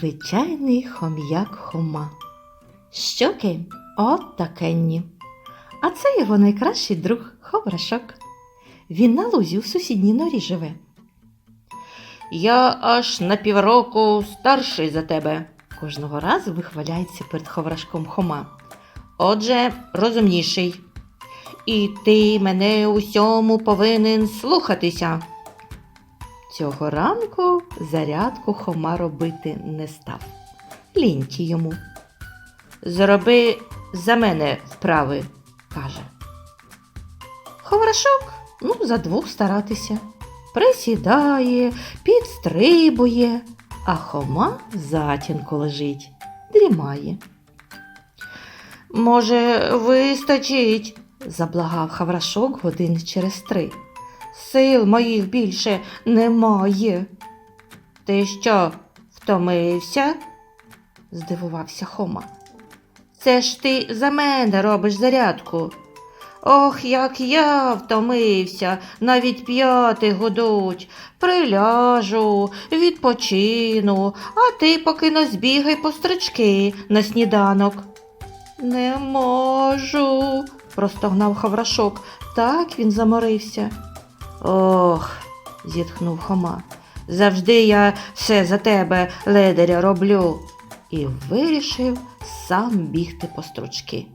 Звичайний хом'як Хома. Щоки от такенні. А це його найкращий друг Ховрашок. Він на лузі у сусідній норі живе. Я аж на півроку старший за тебе. Кожного разу вихваляється перед Ховрашком Хома. Отже, розумніший. І ти мене усьому повинен слухатися. Цього ранку зарядку Хома робити не став. Ліньки йому. Зроби за мене вправи, каже. Ховрашок, ну, за двох старатися. Присідає, підстрибує, а Хома затінку лежить, дрімає. Може, вистачить, заблагав Хаврашок годин через три. Сил моїх більше немає. Ти що, втомився? здивувався Хома. Це ж ти за мене робиш зарядку. Ох, як я втомився, навіть п'яти гудуть. Приляжу, відпочину, а ти поки не збігай по стрички на сніданок. Не можу, простогнав Хаврашок. Так він заморився. Ох, зітхнув Хома. Завжди я все за тебе, ледаря, роблю. І вирішив сам бігти по стручки.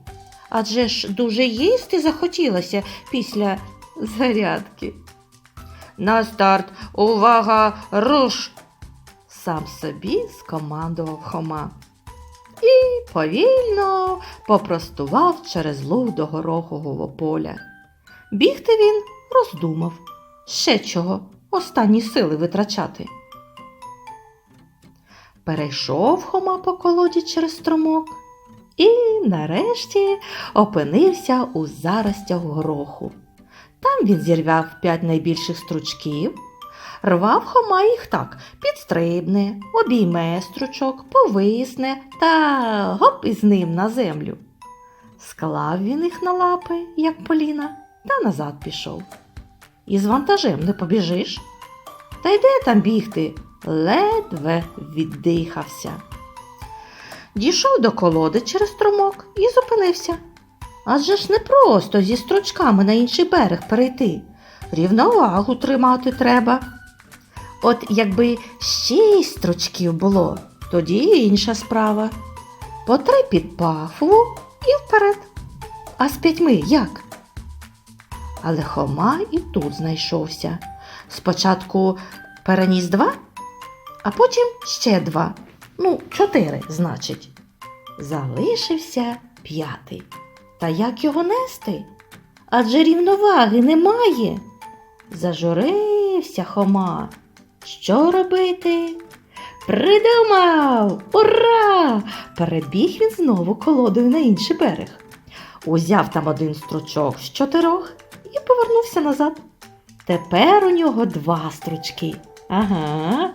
Адже ж дуже їсти захотілося після зарядки. На старт, увага, руш! Сам собі скомандував Хома. І повільно попростував через луг до горохового поля. Бігти він роздумав. Ще чого, останні сили витрачати. Перейшов Хома по колоді через струмок і нарешті опинився у заростях гороху. Там він зірвав п'ять найбільших стручків, рвав Хома їх так, підстрибне, обійме стручок, повисне та гоп із ним на землю. Склав він їх на лапи, як поліна, та назад пішов. І з вантажем не побіжиш. Та й де там бігти? Ледве віддихався. Дійшов до колоди через струмок і зупинився. Адже ж не просто зі стручками на інший берег перейти. Рівновагу тримати треба. От якби шість стручків було, тоді інша справа. По три під пахву і вперед. А з п'ятьми як? Але Хома і тут знайшовся. Спочатку переніс два, а потім ще два. Ну, чотири, значить. Залишився п'ятий. Та як його нести? Адже рівноваги немає. Зажурився Хома. Що робити? Придумав! Ура! Перебіг він знову колодою на інший берег. Узяв там один стручок з чотирьох і повернувся назад. Тепер у нього два стручки. Ага.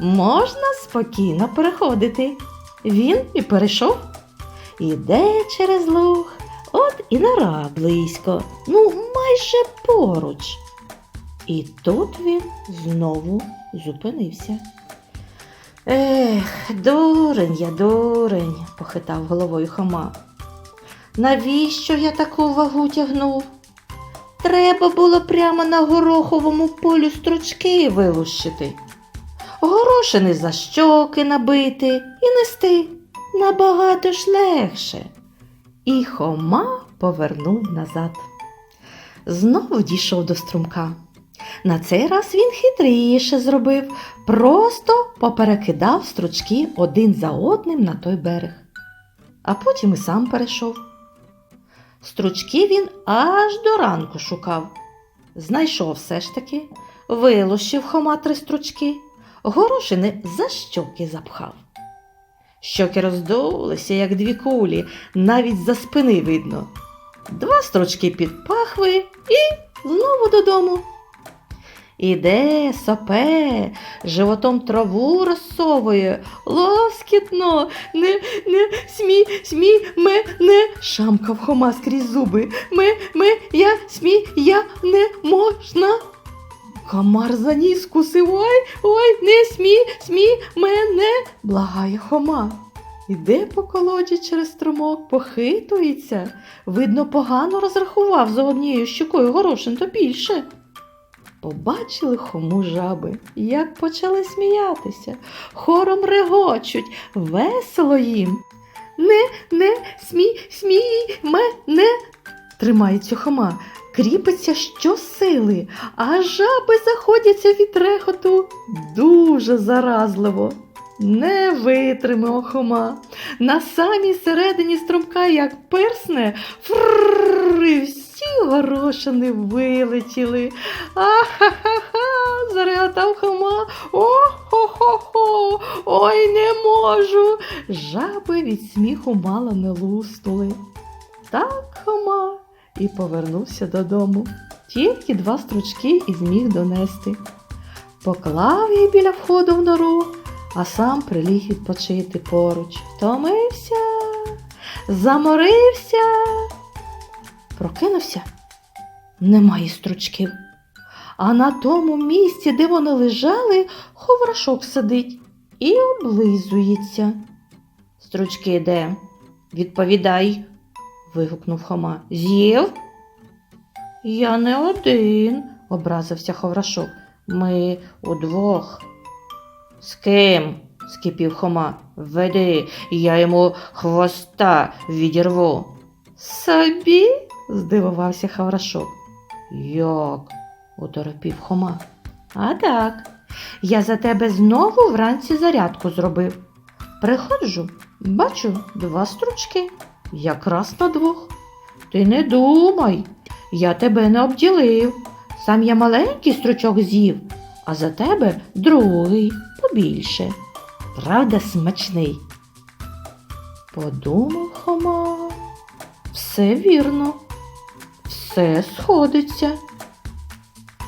Можна спокійно переходити. Він і перейшов. Іде через луг, от і нора близько, ну майже поруч. І тут він знову зупинився. Ех, дурень я, дурень, похитав головою Хома. Навіщо я таку вагу тягнув? Треба було прямо на гороховому полю стручки вилущити, горошини за щоки набити і нести набагато ж легше. І Хома повернув назад. Знову дійшов до струмка. На цей раз він хитріше зробив, просто поперекидав стручки один за одним на той берег, а потім і сам перейшов. Стручки він аж до ранку шукав. Знайшов все ж таки, вилущив Хома три стручки, горошини за щоки запхав. Щоки роздулися, як дві кулі, навіть за спини видно. Два строчки під пахви і знову додому. Іде, сопе, животом траву розсовує, лоскітно, не, не, смій, смій, мене, шамкав Хома скрізь зуби. Ме, ме, я, смій, я, не можна. Комар за ніс кусив. Ой, ой, не смій, смій мене, благає Хома. Іде по колоді через струмок, похитується. Видно, погано розрахував за однією щокою горошин то більше. Побачили хому жаби, як почали сміятися, хором регочуть, весело їм. Не, не, смій, смій мене. Тримається хома, кріпиться щосили, а жаби заходяться від рехоту дуже заразливо. Не витримав хома. На самій середині струмка, як персне, фрррр, і всі горошини вилетіли. А-ха-ха-ха, зареготав Хома. О-хо-хо-хо, ой, не можу. Жаби від сміху мало не луснули. Так Хома і повернувся додому. Тільки два стручки і зміг донести. Поклав її біля входу в нору, а сам приліг відпочити поруч. Втомився, заморився. Прокинувся. Немає стручків. А на тому місці, де вони лежали, ховрашок сидить і облизується. Стручки де? Відповідай, вигукнув Хома. З'їв? Я не один, образився Ховрашок. Ми удвох. З ким? скипів Хома. Веди, я йому хвоста відірву. Собі? Здивувався Хаврашок. Як? оторопів Хома. А так, я за тебе знову вранці зарядку зробив. Приходжу, бачу два стручки, якраз на двох. Ти не думай, я тебе не обділив. Сам я маленький стручок з'їв, а за тебе другий побільше. Правда, смачний. Подумав Хома. Все вірно, все сходиться.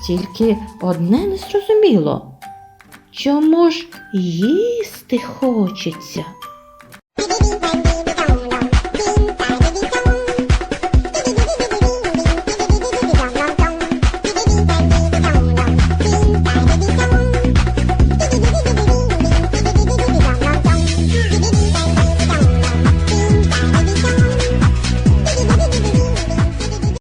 Тільки одне не зрозуміло. Чому ж їсти хочеться?